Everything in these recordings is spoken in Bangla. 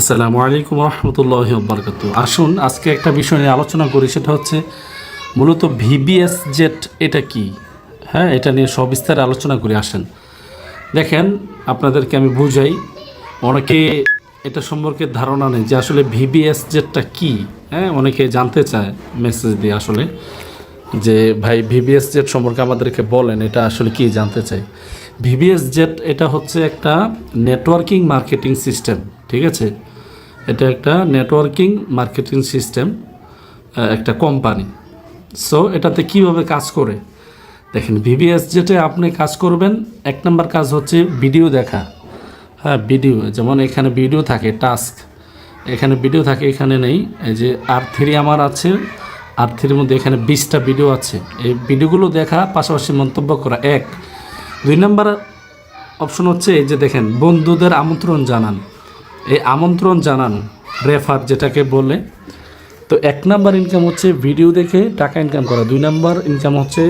আসসালামু আলাইকুম রহমতুল্লাহ বরকাত আসুন, আজকে একটা বিষয় নিয়ে আলোচনা করি, সেটা হচ্ছে মূলত ভিবিএস জেট এটা কি? হ্যাঁ এটা নিয়ে সবিস্তারে আলোচনা করি, আসেন। দেখেন, আপনাদেরকে আমি বুঝাই, অনেকে এটা সম্পর্কে ধারণা নেই যে আসলে ভিবিএস জেটটা কি। হ্যাঁ অনেকে জানতে চায় মেসেজ দিয়ে আসলে, যে ভাই ভিবিএস জেট সম্পর্কে আমাদেরকে বলেন, এটা আসলে কি জানতে চাই। ভিবিএস জেট এটা হচ্ছে একটা নেটওয়ার্কিং মার্কেটিং সিস্টেম ঠিক আছে? এটা একটা নেটওয়ার্কিং মার্কেটিং সিস্টেম একটা কোম্পানি সো এটাতে কীভাবে কাজ করে? দেখেন ভিবিএস জেটে আপনি কাজ করবেন, এক নম্বর কাজ হচ্ছে ভিডিও দেখা। হ্যাঁ ভিডিও যেমন এখানে ভিডিও থাকে টাস্ক এখানে ভিডিও থাকে, এখানে নেই। এই যে আর থ্রি আমার আছে আর থ্রির মধ্যে এখানে বিশটা ভিডিও আছে। এই ভিডিওগুলো দেখা, পাশাপাশি মন্তব্য করা, এক। দুই নম্বর অপশন হচ্ছে এই যে দেখেন, বন্ধুদের আমন্ত্রণ জানান। এই আমন্ত্রণ জানান রেফার যেটাকে বলে। তো এক নাম্বার ইনকাম হচ্ছে ভিডিও দেখে টাকা ইনকাম করা। দুই নাম্বার ইনকাম হচ্ছে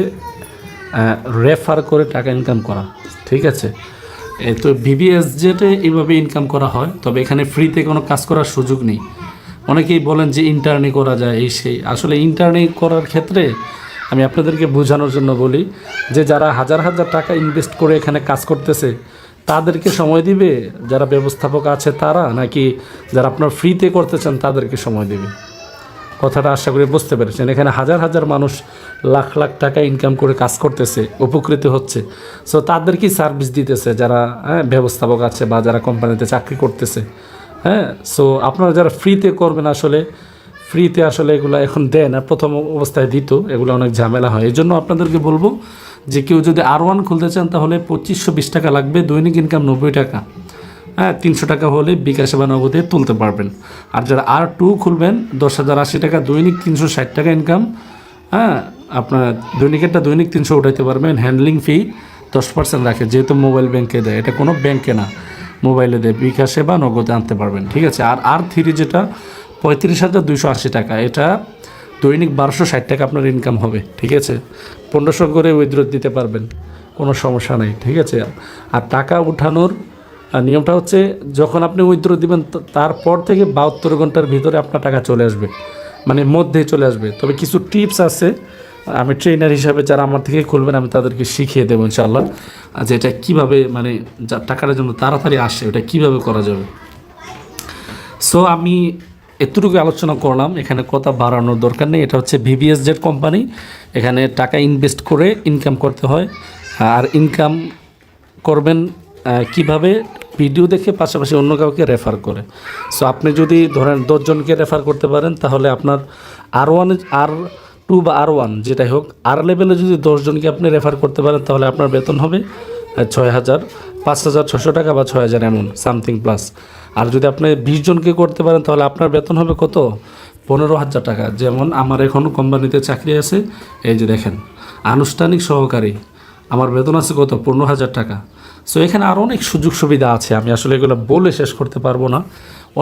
রেফার করে টাকা ইনকাম করা। ঠিক আছে? তো বিবিএস জেটে এইভাবে ইনকাম করা হয়, তবে এখানে ফ্রিতে কোনো কাজ করার সুযোগ নেই। অনেকেই বলেন যে ইন্টারনি করা যায়, এই সেই। আসলে ইন্টারনি করার ক্ষেত্রে আমি আপনাদেরকে বোঝানোর জন্য বলি যে যারা হাজার হাজার টাকা ইনভেস্ট করে এখানে কাজ করতেছে তাদেরকে সময় দিবে? যারা ব্যবস্থাপক আছে তারা? নাকি যারা আপনার ফ্রিতে করতে চান তাদেরকে সময় দিবে? কথাটা আশা করি বুঝতে পেরেছেন। এখানে হাজার হাজার মানুষ লাখ লাখ টাকা ইনকাম করে কাজ করতেছে, উপকৃত হচ্ছে। সো তাদেরকেই সার্ভিস দিতেছে যারা হ্যাঁ ব্যবস্থাপক আছে বা যারা কোম্পানিতে চাকরি করতেছে? হ্যাঁ সো আপনারা যারা ফ্রিতে করবেন আসলে ফ্রিতে আসলে এগুলো এখন দেয় না প্রথম অবস্থায় দিত, এগুলো অনেক ঝামেলা হয়। এই জন্য আপনাদেরকে বলব যে কেউ যদি আর ওয়ান খুলতে চান, তাহলে পঁচিশশো বিশ টাকা লাগবে, দৈনিক ইনকাম নব্বই টাকা। হ্যাঁ তিনশো টাকা হলে বিকাশে বা নগদে তুলতে পারবেন। আর যারা আর টু খুলবেন, দশ হাজার আশি টাকা, দৈনিক তিনশো ষাট টাকা ইনকাম হ্যাঁ আপনার দৈনিকেরটা দৈনিক তিনশো উঠাইতে পারবেন হ্যান্ডলিং ফি দশ পার্সেন্ট রাখে, যেহেতু মোবাইল ব্যাংকে দেয়। এটা কোনো ব্যাংকে না মোবাইলে দেয়, বিকাশে বা নগদে আনতে পারবেন, ঠিক আছে? আর আর থ্রি যেটা, পঁয়ত্রিশ হাজার দুইশো আশি টাকা, এটা দৈনিক বারোশো ষাট টাকা আপনার ইনকাম হবে, ঠিক আছে? পনেরোশো করে উইথড্র দিতে পারবেন, কোনো সমস্যা নেই, ঠিক আছে? আর টাকা উঠানোর নিয়মটা হচ্ছে যখন আপনি উইথড্র দিবেন তারপর থেকে বাহাত্তর ঘণ্টার ভিতরে আপনার টাকা চলে আসবে মানে মধ্যে চলে আসবে। তবে কিছু টিপস আছে, আমি ট্রেনার হিসাবে যারা আমার থেকে খুলবেন, আমি তাদেরকে শিখিয়ে দেবো ইনশাল্লাহ যে এটা কীভাবে মানে টাকাটা যেন তাড়াতাড়ি আসে, ওটা কীভাবে করা যাবে। সো আমি এতটুকু আলোচনা করলাম, এখানে কথা বাড়ানোর দরকার নেই। এটা হচ্ছে ভিবিএস জেড কোম্পানি এখানে টাকা ইনভেস্ট করে ইনকাম করতে হয়। আর ইনকাম করবেন কীভাবে? ভিডিও দেখে পাশাপাশি অন্য কাউকে রেফার করে। সো আপনি যদি ধরেন দশজনকে রেফার করতে পারেন, তাহলে আপনার আর ওয়ান আর টু বা আর ওয়ান যেটাই হোক আর লেভেলে যদি দশজনকে আপনি রেফার করতে পারেন, তাহলে আপনার বেতন হবে। ছয় হাজার, পাঁচ হাজার ছশো টাকা বা ছয় হাজার এমন সামথিং প্লাস আর যদি আপনি বিশ জনকে করতে পারেন, তাহলে আপনার বেতন হবে কত? পনেরো হাজার টাকা। যেমন আমার এখন কোম্পানিতে চাকরি আছে, এই যে দেখেন, আনুষ্ঠানিক সহকারী। আমার বেতন আছে কত? পনেরো হাজার টাকা। সো এখানে আরও অনেক সুযোগ সুবিধা আছে। আমি আসলে এগুলো বলে শেষ করতে পারব না।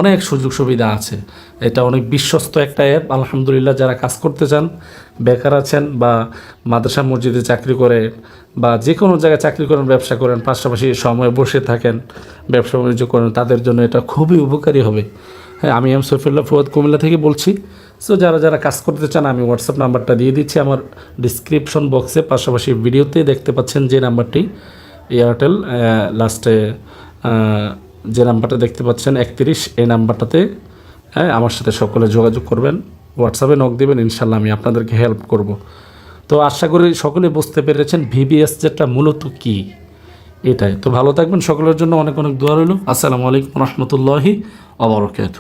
অনেক সুযোগ সুবিধা আছে। এটা অনেক বিশ্বস্ত একটা অ্যাপ আলহামদুলিল্লাহ যারা কাজ করতে চান, বেকার আছেন বা মাদ্রাসা মসজিদে চাকরি করে বা যে কোনো জায়গায় চাকরি করেন, ব্যবসা করেন, পাশাপাশি সময় বসে থাকেন, ব্যবসা বাণিজ্য করেন, তাদের জন্য এটা খুবই উপকারী হবে। হ্যাঁ আমি এম সৈফুল্লাহ ফুয়াদ কুমিল্লা থেকে বলছি। সো যারা যারা কাজ করতে চান, আমি হোয়াটসঅ্যাপ নাম্বারটা দিয়ে দিচ্ছি। আমার ডিসক্রিপশন বক্সে পাশাপাশি ভিডিওতে দেখতে পাচ্ছেন যে নাম্বারটি এয়ারটেল লাস্টে যে নাম্বারটা দেখতে পাচ্ছেন, একত্রিশ, এই নাম্বারটাতে হ্যাঁ আমার সাথে সকলে যোগাযোগ করবেন। হোয়াটসঅ্যাপে নক দেবেন ইনশাল্লাহ আমি আপনাদেরকে হেল্প করব। তো আশা করি সকলে বুঝতে পেরেছেন ভিবিএস যেটা মূলত কী। এটাই। তো ভালো থাকবেন, সকলের জন্য অনেক অনেক দোয়া রইল। আসসালামু আলাইকুম রহমতুল্লাহি আবরকাত